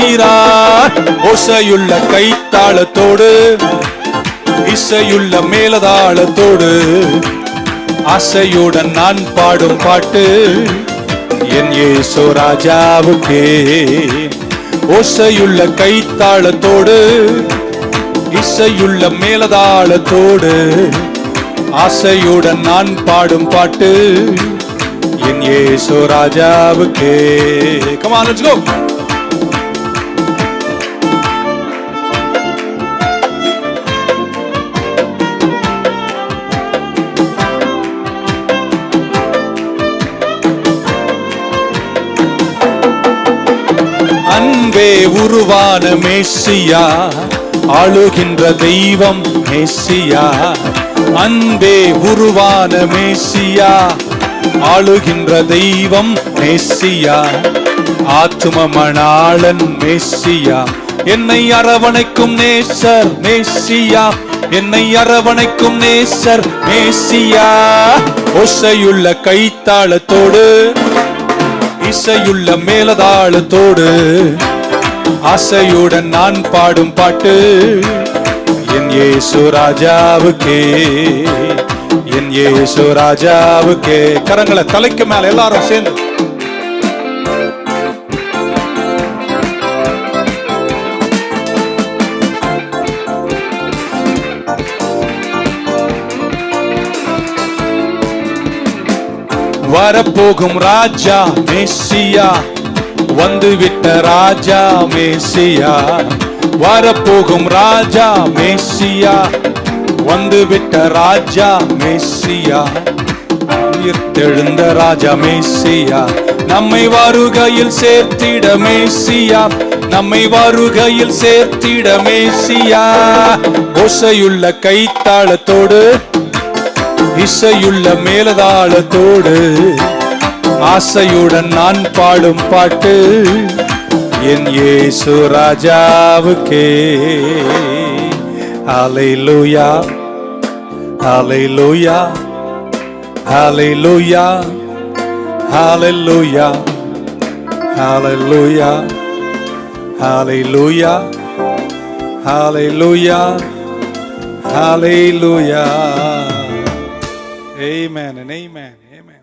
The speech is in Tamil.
வருகிறார் ஓசையுள்ள கைத்தாளத்தோடு இசையுள்ள மேலதாளத்தோடு ஆசையுடன் நான் பாடும் பாட்டு என் ஏசோ ராஜாவுக்கே. ஓசையுள்ள கைத்தாளத்தோடு இசையுள்ள மேலதாளத்தோடு ஆசையுடன் நான் பாடும் பாட்டு என் ஏசோ ராஜாவுக்கே. கமான் on let's உருவான மேசியா ஆளுகின்ற தெய்வம் மேசியா. அன்பே உருவான மேசியா ஆளுகின்ற தெய்வம் மேசியா. ஆத்தும மணாளன் மேசியா என்னை அரவணைக்கும் நேசர் மேசியா. என்னை அரவணைக்கும் நேசர் மேசியா. ஒசையுள்ள கைத்தாளத்தோடு இசையுள்ள மேலதாளத்தோடு ஆசையுடன் நான் பாடும் பாட்டு என் ஏசு ராஜாவுக்கே என் ஏசு ராஜாவுக்கே. கரங்களை தலைக்கு மேல எல்லாரும் சேர்ந்து. வரப்போகும் ராஜா மேசியா வந்துவிட்ட ராஜா மேசியா வரப்போகும் ராஜா மேசியா வந்துவிட்ட ராஜா மேசியா உயிர்த்தெழுந்த ராஜா மேசியா நம்மை வாருகையில் சேர்த்திட மேசியா நம்மை வாருகையில் சேர்த்திட மேசியா. ஓசையுள்ள கைத்தாளத்தோடு இசையுள்ள மேலதாளத்தோடு ஆசையுடன் நான் பாடும் பாட்டு என் ஏசு ராஜாவுக்கே அலை லூயா அலை லூயா அலை லூயா அலை லூயா அலை லூயா அலை லூயா அலை லூயா அலை லூயா Amen and amen. Amen.